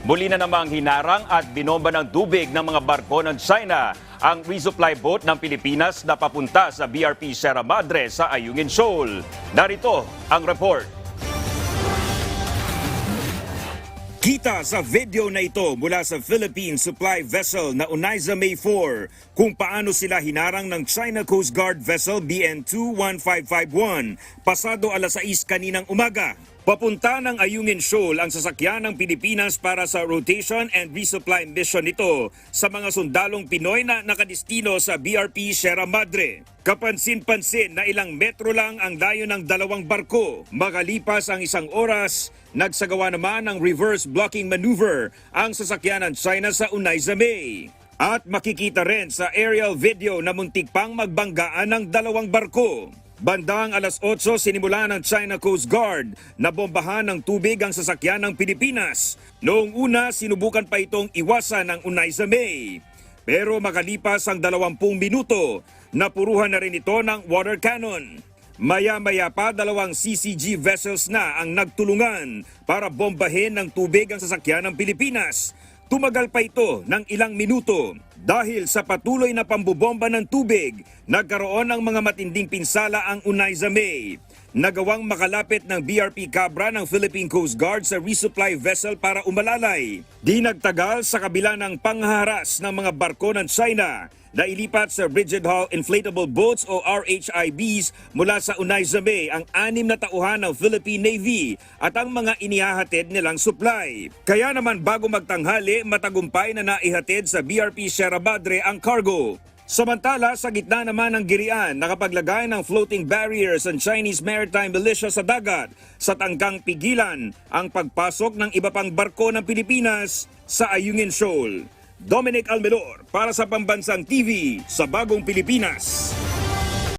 Muli na namang hinarang at binomba ng tubig ng mga barko ng China ang resupply boat ng Pilipinas na papunta sa BRP Sierra Madre sa Ayungin Shoal. Narito ang report. Kita sa video na ito mula sa Philippine supply vessel na Uniza May 4 kung paano sila hinarang ng China Coast Guard vessel BN 21551 pasado alas 6 kaninang umaga. Papunta ng Ayungin Shoal ang sasakyan ng Pilipinas para sa rotation and resupply mission nito sa mga sundalong Pinoy na nakadistino sa BRP Sierra Madre. Kapansin-pansin na ilang metro lang ang layo ng dalawang barko. Makalipas ang isang oras, nagsagawa naman ng reverse blocking maneuver ang sasakyan ng China sa Unaiza May. At makikita rin sa aerial video na muntik pang magbanggaan ng dalawang barko. Bandang alas 8 sinimula ng China Coast Guard na bombahan ng tubig ang sasakyan ng Pilipinas. Noong una, sinubukan pa itong iwasan ng Unaiza May. Pero makalipas ang 20 minuto, napuruhan na rin ito ng water cannon. Maya-maya pa dalawang CCG vessels na ang nagtulungan para bombahin ng tubig ang sasakyan ng Pilipinas. Tumagal pa ito ng ilang minuto dahil sa patuloy na pambubomba ng tubig, nagkaroon ng mga matinding pinsala ang Unaiza May. Nagawang makalapit ng BRP Cabra ng Philippine Coast Guard sa resupply vessel para umalalay. Di nagtagal sa kabila ng pangharas ng mga barko ng China na ilipat sa Rigid Hull Inflatable Boats o RHIBs mula sa Unaiza Bay ang anim na tauhan ng Philippine Navy at ang mga inihahatid nilang supply. Kaya naman bago magtanghali, matagumpay na naihatid sa BRP Sierra Madre ang cargo. Samantala, sa gitna naman ng girian, nakapaglagay ng floating barriers ang Chinese Maritime Militia sa dagat sa tangkang pigilan ang pagpasok ng iba pang barko ng Pilipinas sa Ayungin Shoal. Dominic Almelor para sa Pambansang TV sa Bagong Pilipinas.